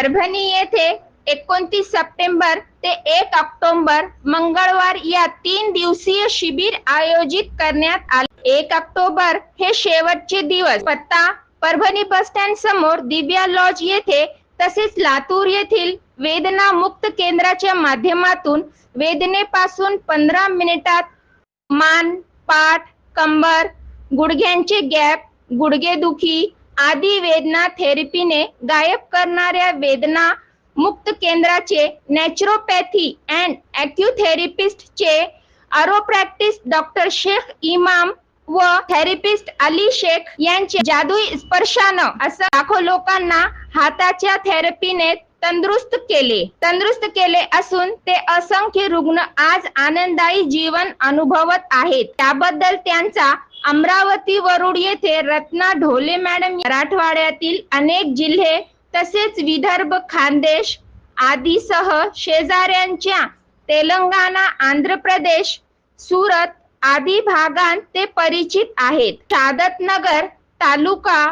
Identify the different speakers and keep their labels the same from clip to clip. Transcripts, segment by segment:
Speaker 1: परभणी येथे एकोणतीस सप्टेंबर ते एक ऑक्टोबर मंगळवार या तीन दिवसीय शिबिर आयोजित करण्यात आले. एक ऑक्टोबर हे शेवटचे दिवस. पत्ता परभणी बस स्टँड समोर दिव्या लॉज येथे तसेच लातूर येथील वेदना मुक्त केंद्राच्या माध्यमातून वेदनेपासून पंधरा मिनिटात मान पाठ कंबर गुडघ्यांचे गॅप गुडघेदुखी आदी वेदना थेरपीने गायब करणाऱ्या वेदना मुक्त केंद्राचे नॅचरोपॅथी अँड अॅक्युथेरपिस्टचे आरोप्रॅक्टिस डॉक्टर शेख इमाम व थेरपिस्ट अली शेख यांचे जादुई स्पर्शानं असं लाखो लोकांना हाताच्या थेरपीने तंदुरुस्त केले. तंदुरुस्त केले असून ते असंख्य रुग्ण आज आनंददायी जीवन अनुभवत आहेत. त्याबद्दल त्यांचा अमरावती वरुड येथे रत्ना ढोले मॅडम मराठवाड्यातील अनेक जिल्हे तसेच विदर्भ खानदेश आदीसह शेजाऱ्यांच्या तेलंगणा आंध्र प्रदेश सुरत आदी भागांत ते परिचित आहेत. शादत नगर तालुका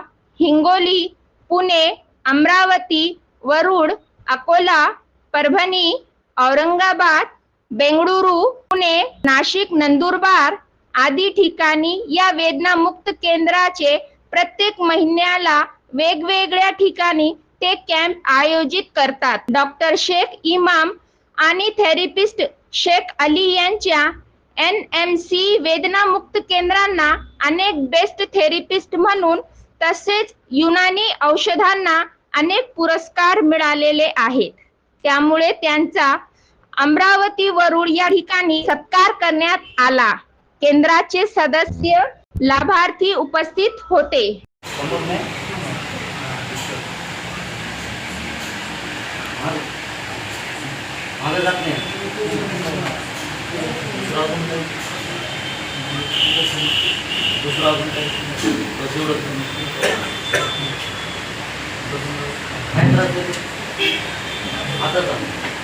Speaker 1: हिंगोली पुणे अमरावती वरुड अकोला परभणी औरंगाबाद बेंगळुरू पुणे नाशिक नंदुरबार आदी ठिकाणी या वेदनामुक्त केंद्राचे प्रत्येक महिन्याला वेगवेगळ्या ठिकाणी ते कॅम्प आयोजित करतात. डॉक्टर शेख इमाम आणि थेरपिस्ट शेख अली यांच्या एन एम सी वेदनामुक्त केंद्रांना अनेक बेस्ट थेरपिस्ट म्हणून तसेच युनानी औषधांना अनेक पुरस्कार मिळालेले आहेत. त्यामुळे त्यांचा अमरावती वरुड या ठिकाणी सत्कार करण्यात आला. केंद्राचे सदस्य लाभार्थी उपस्थित होते
Speaker 2: आगे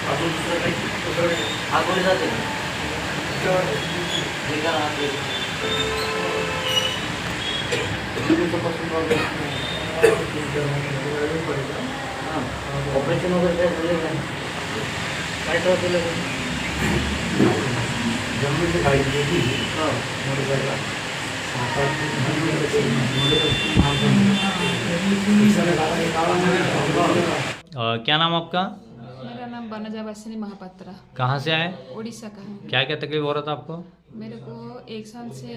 Speaker 2: अजून दुसरं काही जाते हे। हाँ ऑपरेशन वगैरे काय झालं काय त्रास दिला
Speaker 3: जमिनीची काळजी घेतली
Speaker 2: हाँ।
Speaker 3: मोटरसायकलला
Speaker 4: अ, क्या नाम आपका?
Speaker 5: मेरा नाम बनजा वासिनी महापात्रा।
Speaker 4: कहाँ से आए?
Speaker 5: उड़ीसा का।
Speaker 4: क्या क्या तकलीफ़ हो रहा था आपको?
Speaker 5: मेरे को एक साल से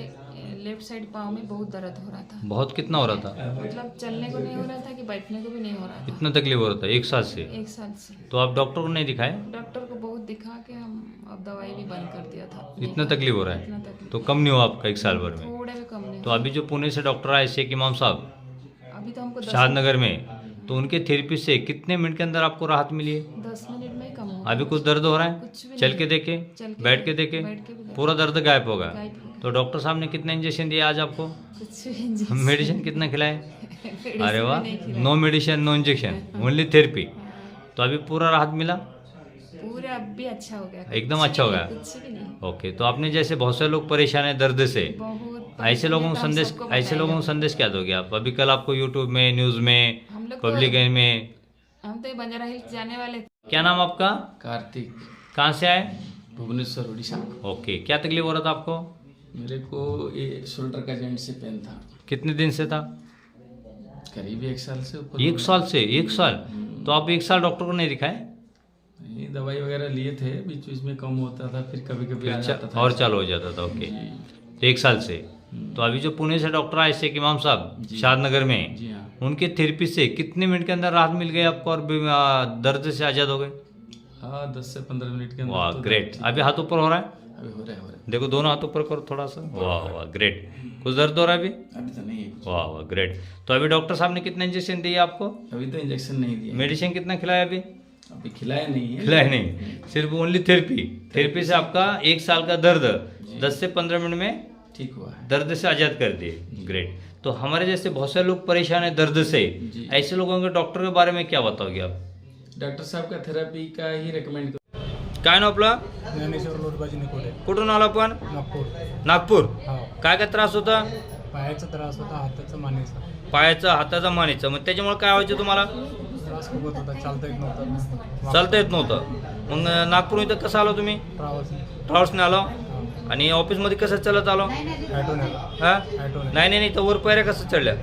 Speaker 5: लेफ़्ट साइड पाँव में बहुत दर्द हो रहा था।
Speaker 4: बहुत कितना हो रहा था?
Speaker 5: मतलब चलने को नहीं हो रहा था कि बैठने को भी नहीं हो रहा था।
Speaker 4: कितना तकलीफ़ हो रहा था? एक साल से?
Speaker 5: एक साल से।
Speaker 4: तो आप डॉक्टर को नहीं दिखाए?
Speaker 5: डॉक्टर को बहुत दिखा के हम अब दवाई भी बंद कर दिया था।
Speaker 4: इतना तकलीफ़ हो रहा है? तो कम नहीं हुआ आपका एक साल भर में?
Speaker 5: थोड़ा भी कम नहीं
Speaker 4: तो अभी जो पुणे से डॉक्टर आए शेख इमाम साहब
Speaker 5: अभी तो हमको दस,
Speaker 4: शहादनगर में तो उनके थेरेपी से कितने मिनट के अंदर आपको राहत मिली है?
Speaker 5: दस मिनट
Speaker 4: अभी कुछ दर्द हो रहा है? चल के देखे बैठ के देखे। पूरा दर्द गायब होगा। तो डॉक्टर साहब ने कितना इंजेक्शन दिया आज आपको? मेडिसिन कितना खिलाए? अरे वाह no medicine no injection only therapy तो अभी पूरा राहत मिला?
Speaker 5: पूरा अब भी अच्छा हो गया।
Speaker 4: एकदम अच्छा हो गया। ओके तो आपने जैसे बहुत से लोग परेशान है दर्द से। ऐसे लोगों को
Speaker 5: तो
Speaker 4: संदेश ऐसे लोगों को संदेश क्या दोगे आप? अभी कल आपको यूट्यूब में न्यूज़ में
Speaker 5: लोग तो-
Speaker 4: पब्लिक में
Speaker 5: हम तो बंजारा हिल्स जाने वाले थे।
Speaker 4: क्या नाम आपका?
Speaker 6: कार्तिक।
Speaker 4: कहाँ से आए?
Speaker 6: भुवनेश्वर उड़ीसा
Speaker 4: ओके क्या तकलीफ़ हो रहा था आपको?
Speaker 6: मेरे को ये शोल्डर का जॉइंट से पेन था।
Speaker 4: कितने दिन से था?
Speaker 6: करीब एक साल से ऊपर
Speaker 4: एक साल से एक साल? तो आप एक साल डॉक्टर को नहीं दिखाए।
Speaker 6: ये दवाई वगैरह लिए थे बीच बीच में कम होता था फिर कभी कभी आ जाता था।
Speaker 4: और चालू हो जाता था ओके। तो एक साल से? तो अभी जो पुणे से डॉक्टर आए शेख इमाम साहब। शादनगर में?
Speaker 6: जी हाँ।
Speaker 4: उनके थेरेपी से कितने मिनट के अंदर राहत मिल गई आपको और दर्द से आज़ाद हो गए?
Speaker 6: हाँ दस से पंद्रह मिनट के अंदर
Speaker 4: वाह
Speaker 6: तो
Speaker 4: ग्रेट अभी हाथ ऊपर हो रहा है?
Speaker 6: अभी हो रहा है हो रहा
Speaker 4: देखो दोनों हाथ ऊपर करो थोड़ा सा। वाह वाह ग्रेट कुछ दर्द हो रहा है अभी?
Speaker 6: अभी तो नहीं है
Speaker 4: वाह वाह ग्रेट तो अभी डॉक्टर साहब ने कितना इंजेक्शन दिया आपको?
Speaker 6: अभी तो इंजेक्शन नहीं दिया।
Speaker 4: मेडिसिन कितना खिलाया अभी?
Speaker 6: अभी खिलाया नहीं है।
Speaker 4: खिलाया नहीं। सिर्फ़ ओनली थेरेपी थेरेपी से आपका एक साल का दर्द दस से पंद्रह मिनट में
Speaker 6: ठीक हुआ
Speaker 4: दर्द से आज़ाद कर दिए। ग्रेट तो हमारे जैसे बहुत सारे लोग परेशान है दर्द से। ऐसे लोगों के डॉक्टर के बारे में क्या बताओगे आप?
Speaker 6: डॉक्टर साहब का थेरेपी का ही रेकमेंड
Speaker 4: काय ना आपला?
Speaker 3: ज्ञानेश्वर लोटबाजी निकोले
Speaker 4: कुठून आला आपण?
Speaker 3: नागपूर।
Speaker 4: नागपूर?
Speaker 3: हा
Speaker 4: काय काय त्रास होता?
Speaker 3: पायाचा त्रास होता हाताचा मानेचा।
Speaker 4: पायाचा हाताचा मानेचा. मग त्याच्यामुळे काय व्हायचं तुम्हाला?
Speaker 3: त्रास खूप होत होता चालता येत नव्हतं.
Speaker 4: चालता येत नव्हतं. मग नागपूर इथं कसं आलो तुम्ही?
Speaker 3: ट्रॅव्हल्स
Speaker 4: ट्रॅव्हल्सने आलो? आणि ऑफिसमध्ये कसं चालत आलो? हा? नाही नाही नाही तर वर पायऱ्या कसं चढल्या?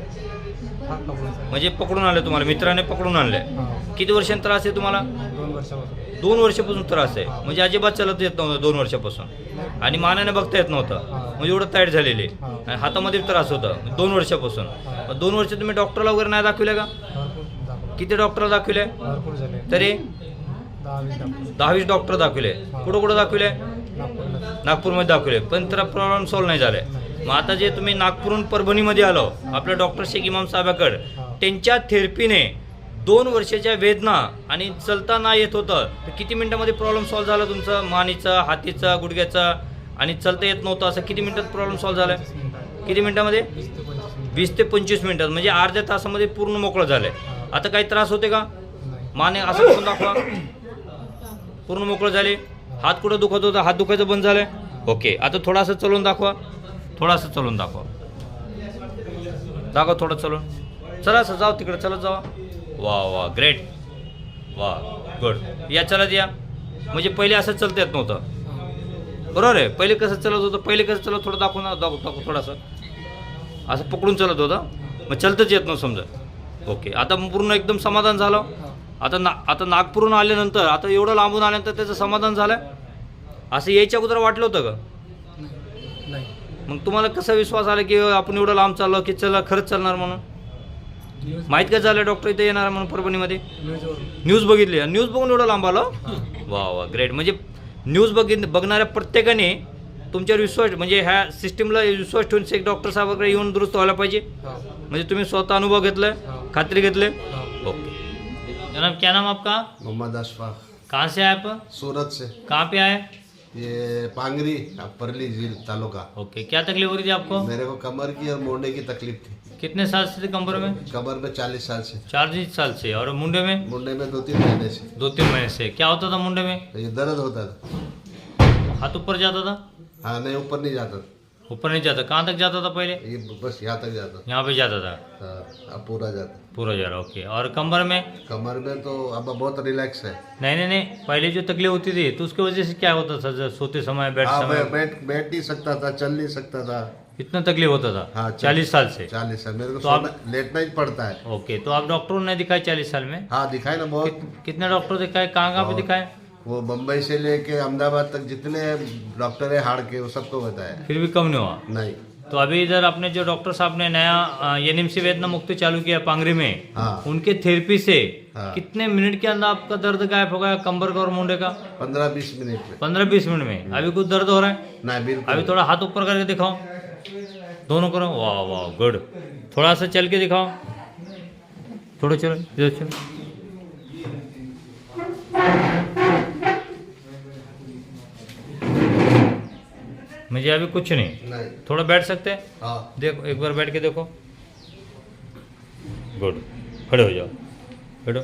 Speaker 4: म्हणजे पकडून आले तुम्हाला मित्राने पकडून आणले.
Speaker 3: हां.
Speaker 4: किती वर्षांनी त्रास आहे तुम्हाला?
Speaker 3: दोन वर्षापासून.
Speaker 4: त्रास आहे. म्हणजे अजिबात चालत येत नव्हतं दोन वर्षापासून. आणि मानाने बघता येत नव्हतं. म्हणजे एवढं टाईट झालेले.
Speaker 3: हा.
Speaker 4: आणि हातामध्ये त्रास होता दोन वर्षापासून.
Speaker 3: हा.
Speaker 4: दोन वर्ष तुम्ही डॉक्टरला वगैरे नाही दाखविले का?
Speaker 3: भरपूर दाखवलं.
Speaker 4: किती डॉक्टरला दाखविले तरी?
Speaker 3: दहा वीस डॉक्टर.
Speaker 4: दहावीस डॉक्टर दाखविले. कुठं कुठं दाखविले? नागपूरमध्ये दाखवले पण त्याला प्रॉब्लेम सॉल्व्ह नाही झाले. मग आता जे तुम्ही नागपूरहून परभणीमध्ये आलो आपल्या डॉक्टर शेख इमाम साहेबाकडे त्यांच्या थेरपीने दोन वर्षाच्या वेदना आणि चलता नाही येत होतं. तर किती मिनिटामध्ये प्रॉब्लेम सॉल्व्ह झाला तुमचं? मानीचा हातीचा गुडघ्याचा? आणि चलता येत नव्हतं असं किती मिनिटात प्रॉब्लेम सॉल्व्ह झाला? किती मिनिटामध्ये?
Speaker 3: वीस ते पंचवीस
Speaker 4: मिनिटात. म्हणजे अर्ध्या तासामध्ये पूर्ण मोकळं झालंय आता काही त्रास होते का? माने असं करून दाखवा. पूर्ण मोकळं झाले. हात कुठं दुखत होता? हात दुखायचं बंद झालंय? ओके आता थोडासा चलून दाखवा. थोडासा चलून दाखवा. दाखवा थोडं चलून. चला असं जाऊ तिकडे चलत जावा वा वा ग्रेट वा गुड या चलत या. म्हणजे पहिले असं चलता येत नव्हतं. बरोबर आहे? पहिले कसं चलत होतं? पहिले कसं चलत थोडं दाखवू ना दाखव दाखव थोडंसं. असं पकडून चलत होतं. मग चलतच येत नव्हतं समजा. ओके आता पूर्ण एकदम समाधान झालं. आता ना आता नागपूरहून आल्यानंतर आता एवढं लांबून आल्यानंतर त्याचं समाधान झालं. असं यायच्या अगोदर वाटलं होतं का?
Speaker 3: नाही. नाही.
Speaker 4: मग तुम्हाला कसा विश्वास आला की आपण एवढं लांब चाललो की चला खरंच चालणार म्हणून?
Speaker 3: न्यूज
Speaker 4: माहीत का झालं? डॉक्टर इथे येणार म्हणून परभणीमध्ये? न्यूज बघितली. आणि न्यूज बघून एवढं लांब आलं? वा वा ग्रेट म्हणजे न्यूज बघित बघणाऱ्या प्रत्येकाने तुमच्यावर विश्वास म्हणजे ह्या सिस्टीमला विश्वास ठेवून एक डॉक्टर साहेबाकडे येऊन दुरुस्त व्हायला पाहिजे.
Speaker 3: हा.
Speaker 4: म्हणजे तुम्ही स्वतः अनुभव घेतलाय
Speaker 3: हा.
Speaker 4: खात्री घेतले?
Speaker 3: हा.
Speaker 4: ओके. जनाब क्या नाम आपका?
Speaker 7: मोहम्मद अशफाक.
Speaker 4: कहाँ से आए आप?
Speaker 7: सूरत से.
Speaker 4: कहाँ पे आए?
Speaker 7: ये पांगरी परली झील तालुका।
Speaker 4: ओके क्या तकलीफ़ हो रही थी आपको?
Speaker 7: मेरे को कमर की और मुंडे की तकलीफ़ थी।
Speaker 4: कितने साल से थे कमर में?
Speaker 7: कमर में चालीस साल से।
Speaker 4: चालीस साल से और मुंडे में?
Speaker 7: मुंडे में दो तीन महीने से।
Speaker 4: दो तीन महीने से। क्या होता था मुंडे में?
Speaker 7: ये दर्द होता था।
Speaker 4: हाथ ऊपर जाता था?
Speaker 7: हाँ नहीं ऊपर नहीं जाता
Speaker 4: ऊपर नहीं जाता कहाँ तक जाता था पहले?
Speaker 7: ये बस यहाँ तक जाता।
Speaker 4: यहाँ पे जाता था?
Speaker 7: हाँ, अब पूरा जाता।
Speaker 4: पूरा जा रहा ओके। और कमर में?
Speaker 7: कमर में तो अब बहुत रिलैक्स है।
Speaker 4: नहीं नहीं नहीं पहले जो तकलीफ़ होती थी तो उसकी वजह से क्या होता था जब सोते समय बैठ
Speaker 7: हाँ मैं
Speaker 4: समय
Speaker 7: बैठ बैठ नहीं सकता था चल नहीं सकता था।
Speaker 4: इतना तकलीफ़ होता था?
Speaker 7: हाँ
Speaker 4: चालीस साल से?
Speaker 7: चालीस साल मेरे को
Speaker 4: तो आप-
Speaker 7: लेटना ही पड़ता है।
Speaker 4: ओके तो आप डॉक्टरों ने दिखाए चालीस साल में?
Speaker 7: हाँ दिखाए ना बहुत
Speaker 4: कित- कितने डॉक्टर दिखाए कहाँ कहाँ पे दिखाए?
Speaker 7: वो बम्बई से लेके अहमदाबाद तक जितने डॉक्टर है हाड़ के वो सबको बताया।
Speaker 4: फिर भी कम नहीं हुआ?
Speaker 7: नहीं।
Speaker 4: तो अभी इधर अपने जो डॉक्टर साहब ने नया एनएमसी वेदना मुक्ति चालू किया पांगरी में
Speaker 7: हाँ।
Speaker 4: उनके थेरेपी से
Speaker 7: हाँ।
Speaker 4: कितने मिनट के अंदर आपका दर्द गायब हो गया कंबर का और मुंडे का?
Speaker 7: पंद्रह बीस मिनट में।
Speaker 4: पंद्रह बीस मिनट में। अभी कुछ दर्द हो रहा है?
Speaker 7: नहीं बिल्कुल।
Speaker 4: अभी थोड़ा हाथ ऊपर करके दिखाओ। दोनों करो। वाह वाह गुड। थोड़ा सा चल के दिखाओ। थोड़ा चलो इधर चलो। मुझे अभी कुछ नहीं।
Speaker 7: नहीं।
Speaker 4: थोड़ा बैठ सकते हैं?
Speaker 7: हाँ।
Speaker 4: देखो एक बार बैठ के देखो। गुड। खड़े हो जाओ। बैठो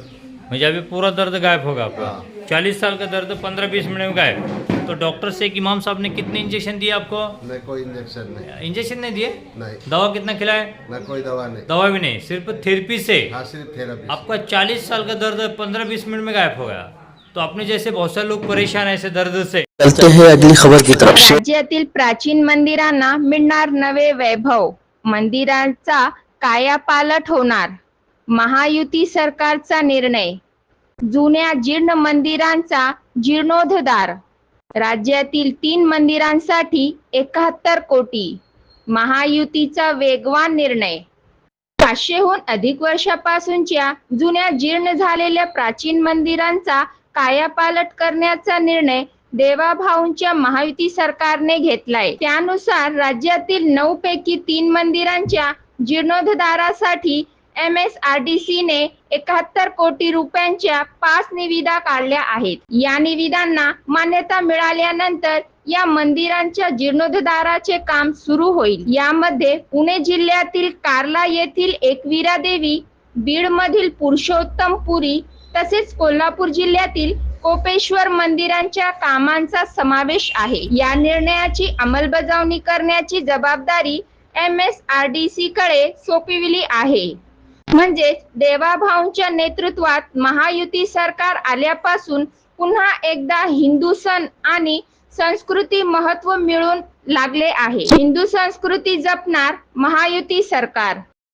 Speaker 4: मुझे अभी पूरा दर्द गायब होगा आपका।
Speaker 7: हाँ।
Speaker 4: चालीस साल का दर्द पंद्रह बीस मिनट में गायब। तो डॉक्टर से इमाम साहब ने कितने इंजेक्शन दिए आपको?
Speaker 7: नहीं कोई इंजेक्शन नहीं।
Speaker 4: इंजेक्शन नहीं दिए?
Speaker 7: नहीं।
Speaker 4: दवा कितना खिलाए?
Speaker 7: ना कोई दवा नहीं।
Speaker 4: दवा भी नहीं सिर्फ़ थेरेपी से।
Speaker 7: हाँ सिर्फ़ थेरेपी
Speaker 4: आपका चालीस साल का दर्द पंद्रह बीस मिनट में गायब हो गया। तो अपने जैसे बहुत सारे लोग परेशान है ऐसे दर्द से।
Speaker 8: चलते हैं अगली खबर की तरफ
Speaker 1: राज्यातील प्राचीन मंदिरांना मिळणार नवे वैभव. मंदिरांचा कायापालट होणार. महायुती सरकारचा निर्णय. जुन्या जीर्ण मंदिरांचा जीर्णोद्धार. राज्यातील तीन मंदिरांसाठी एकाहत्तर कोटी. महायुतीचा वेगवान निर्णय. पाचशेहून अधिक वर्षापासूनच्या जुन्या जीर्ण झालेल्या प्राचीन मंदिरांचा कायापालट करण्याचा निर्णय देवाभाऊंच्या महायुती सरकारने घेतलाय. त्यानुसार राज्यातील नऊ पैकी तीन मंदिरांच्या जीर्णोद्धारासाठी M S R D C ने एकाहत्तर कोटी रुपयांच्या पाच निविदा काढल्या आहेत. या निविदांना मान्यता मिळाल्यानंतर या मंदिरांच्या जीर्णोद्धाराचे काम सुरू होईल. यामध्ये पुणे जिल्ह्यातील कार्ला येथील एकवीरा देवी बीड मधील पुरुषोत्तम पुरी तसेच कोल्हापूर जिल्ह्यातील कोपेश्वर मंदिरांच्या कामांचा समावेश आहे. या निर्णयाची अंमलबजावणी करण्याची जबाबदारी M S R D C कडे सोपविली आहे. म्हणजेच देवाभाऊंच्या नेतृत्वात महायुती सरकार आल्यापासून पुन्हा एकदा हिंदू सण आणि संस्कृती महत्त्व मिळून लागले आहे. हिंदू संस्कृती जपणार महायुती सरकार.